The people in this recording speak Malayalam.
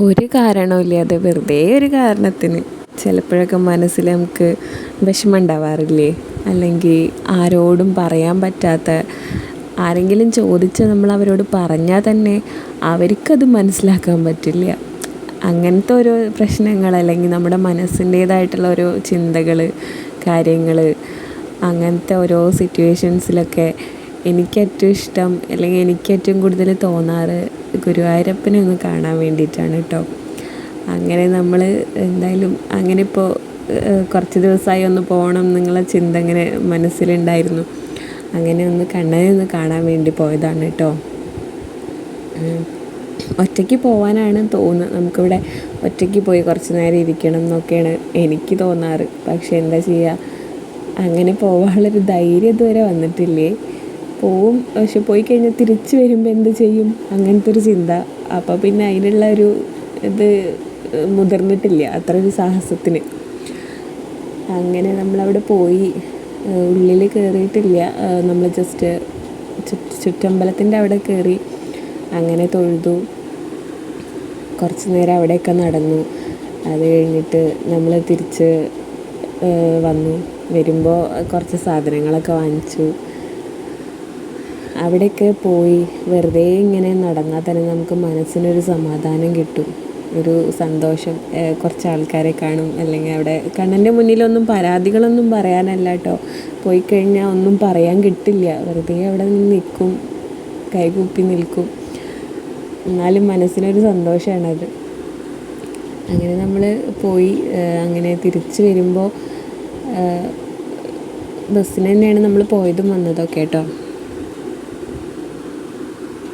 ഒരു കാരണമില്ലാതെ വെറുതെ ഒരു കാരണത്തിന് ചിലപ്പോഴൊക്കെ മനസ്സിൽ നമുക്ക് വിഷമം ഉണ്ടാവാറില്ലേ? അല്ലെങ്കിൽ ആരോടും പറയാൻ പറ്റാത്ത ആരെങ്കിലും ചോദിച്ചാൽ നമ്മൾ അവരോട് പറഞ്ഞാൽ തന്നെ അവർക്കത് മനസ്സിലാക്കാൻ പറ്റില്ല. അങ്ങനത്തെ ഓരോ പ്രശ്നങ്ങൾ അല്ലെങ്കിൽ നമ്മുടെ മനസ്സിന്റേതായിട്ടുള്ള ഓരോ ചിന്തകൾ കാര്യങ്ങൾ അങ്ങനത്തെ ഓരോ സിറ്റുവേഷൻസിലൊക്കെ എനിക്ക് ഏറ്റവും ഇഷ്ടം അല്ലെങ്കിൽ എനിക്ക് ഏറ്റവും കൂടുതൽ തോന്നാറ് ഗുരുവായൂരപ്പനെ ഒന്ന് കാണാൻ വേണ്ടിയിട്ടാണ് കേട്ടോ അങ്ങനെ നമ്മൾ എന്തായാലും അങ്ങനെ ഇപ്പോൾ കുറച്ച് ദിവസമായി ഒന്ന് പോകണം എന്നുള്ള ചിന്ത അങ്ങനെ മനസ്സിലുണ്ടായിരുന്നു. അങ്ങനെ ഒന്ന് കണ്ണനെ ഒന്ന് കാണാൻ വേണ്ടി പോയതാണ് കേട്ടോ ഒറ്റയ്ക്ക് പോകാനാണ് തോന്നുന്നത്. നമുക്കിവിടെ ഒറ്റയ്ക്ക് പോയി കുറച്ച് നേരം ഇരിക്കണം എന്നൊക്കെയാണ് എനിക്ക് തോന്നാറ്. പക്ഷേ എന്താ ചെയ്യുക അങ്ങനെ പോകാനുള്ളൊരു ധൈര്യം ഇതുവരെ വന്നിട്ടില്ലേ? പോവും. പക്ഷെ പോയി കഴിഞ്ഞാൽ തിരിച്ചു വരുമ്പോൾ എന്ത് ചെയ്യും? അങ്ങനത്തെ ഒരു ചിന്ത. അപ്പോൾ പിന്നെ അതിനുള്ള ഒരു ഇത് മുതിർന്നിട്ടില്ല അത്ര ഒരു സാഹസത്തിന്. അങ്ങനെ നമ്മളവിടെ പോയി. ഉള്ളിൽ കയറിയിട്ടില്ല നമ്മൾ ജസ്റ്റ് ചുറ്റമ്പലത്തിന്റെ അവിടെ കയറി അങ്ങനെ തൊഴുതു. കുറച്ച് നേരം അവിടെയൊക്കെ നടന്നു. അത് കഴിഞ്ഞിട്ട് നമ്മൾ തിരിച്ച് വന്നു. വരുമ്പോൾ കുറച്ച് സാധനങ്ങളൊക്കെ വാങ്ങിച്ചു. അവിടെയൊക്കെ പോയി വെറുതെ ഇങ്ങനെ നടന്നാൽ തന്നെ നമുക്ക് മനസ്സിനൊരു സമാധാനം കിട്ടും. ഒരു സന്തോഷം കുറച്ച് ആൾക്കാരെ കാണും. അല്ലെങ്കിൽ അവിടെ കണ്ണന്റെ മുന്നിലൊന്നും പരാതികളൊന്നും പറയാനല്ല കേട്ടോ. പോയി കഴിഞ്ഞാൽ ഒന്നും പറയാൻ കിട്ടില്ല. വെറുതെ അവിടെ നിന്ന് നിൽക്കും കൈകൂപ്പി നിൽക്കും. എന്നാലും മനസ്സിനൊരു സന്തോഷമാണത്. അങ്ങനെ നമ്മൾ പോയി അങ്ങനെ തിരിച്ച് വരുമ്പോൾ ബസ്സിന് തന്നെയാണ് നമ്മൾ പോയതും വന്നതൊക്കെ കേട്ടോ.